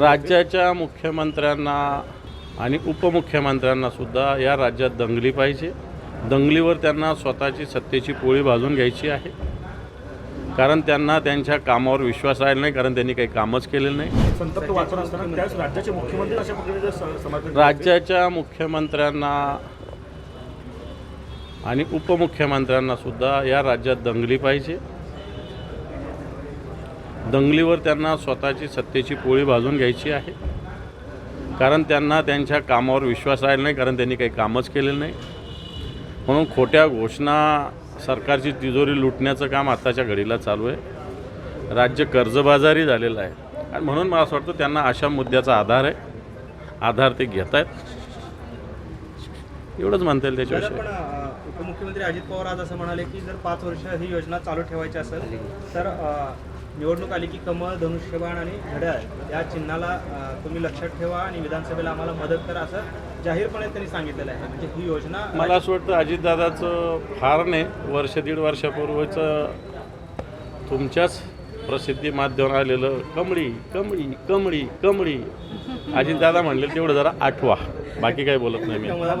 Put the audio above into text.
राज्याच्या मुख्यमंत्र्यांना आणि उपमुख्यमंत्र्यांना सुद्धा या राज्यात दंगली पाहिजे. दंगलीवर त्यांना स्वतःची सत्तेची पोळी भाजून घ्यायची आहे. कारण त्यांना त्यांच्या कामावर विश्वास राहिला नाही कारण त्यांनी काही कामच केलेलं नाही. राज्याच्या मुख्यमंत्र्यांना आणि उपमुख्यमंत्र्यांना सुद्धा या राज्यात दंगली पाहिजे. दंगलीवर त्यांना स्वतःची सत्तेची पोळी भाजून घ्यायची आहे. कारण त्यांना त्यांच्या कामावर विश्वास राहिला नाही कारण त्यांनी काही कामच केलेलं नाही. म्हणून खोट्या घोषणा सरकारची तिजोरी लुटण्याचं काम आत्ताच्या घडीला चालू आहे. राज्य कर्जबाजारी झालेलं आहे. आणि म्हणून मला असं वाटतं त्यांना अशा मुद्द्याचा आधार आहे. आधार ते घेत आहेत एवढंच म्हणता येईल त्याच्याविषयी. उपमुख्यमंत्री अजित पवार आज असं म्हणाले की जर पाच वर्ष ही योजना चालू ठेवायची असेल तर निवडणूक आली की कमळ धनुष्यबाण आणि घड्याळ या चिन्हाला तुम्ही लक्षात ठेवा आणि विधानसभेला आम्हाला मदत करा असं जाहीरपणे त्यांनी सांगितलेलं आहे. म्हणजे ही योजना मला असं वाटतं अजितदादाचं फार नाही वर्ष दीड वर्षापूर्वीचं तुमच्याच प्रसिद्धी माध्यमावर आलेलं कमळी कमळी कमळी कमळी. अजितदादा म्हणले तेवढं जरा आठवा. बाकी काही बोलत नाही मी.